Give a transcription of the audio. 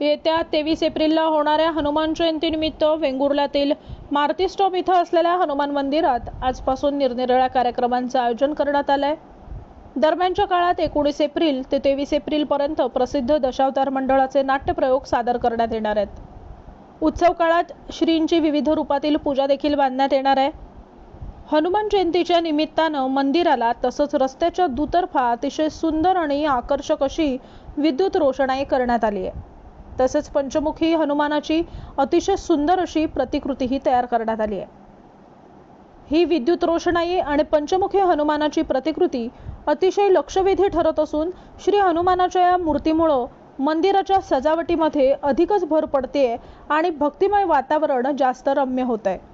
येत्या तेवीस एप्रिलला होणाऱ्या हनुमान जयंतीनिमित्त वेंगुर्ल्यातील मारुती स्टॉप इथं असलेल्या हनुमान मंदिरात आजपासून निरनिराळ्या कार्यक्रमांचं आयोजन करण्यात आलं आहे दरम्यानच्या काळात एकोणीस एप्रिल ते तेवीस एप्रिलपर्यंत प्रसिद्ध दशावतार मंडळाचे नाट्यप्रयोग सादर करण्यात येणार आहेत. उत्सव काळात श्रींची विविध रूपातील पूजा देखील बांधण्यात येणार आहे. हनुमान जयंतीच्या निमित्तानं मंदिराला तसंच रस्त्याच्या दुतर्फा अतिशय सुंदर आणि आकर्षक अशी विद्युत रोषणाई करण्यात आली आहे. तसेच पंचमुखी हनुमानाची अतिशय सुंदर अशी प्रतिकृतीही तयार करण्यात आली आहे. ही विद्युत रोषणाई आणि पंचमुखी हनुमानाची प्रतिकृती अतिशय लक्षवेधी ठरत असून श्री हनुमानाच्या या मूर्तीमुळं मंदिराच्या सजावटीमध्ये अधिकच भर पडते आणि भक्तिमय वातावरण जास्त रम्य होत आहे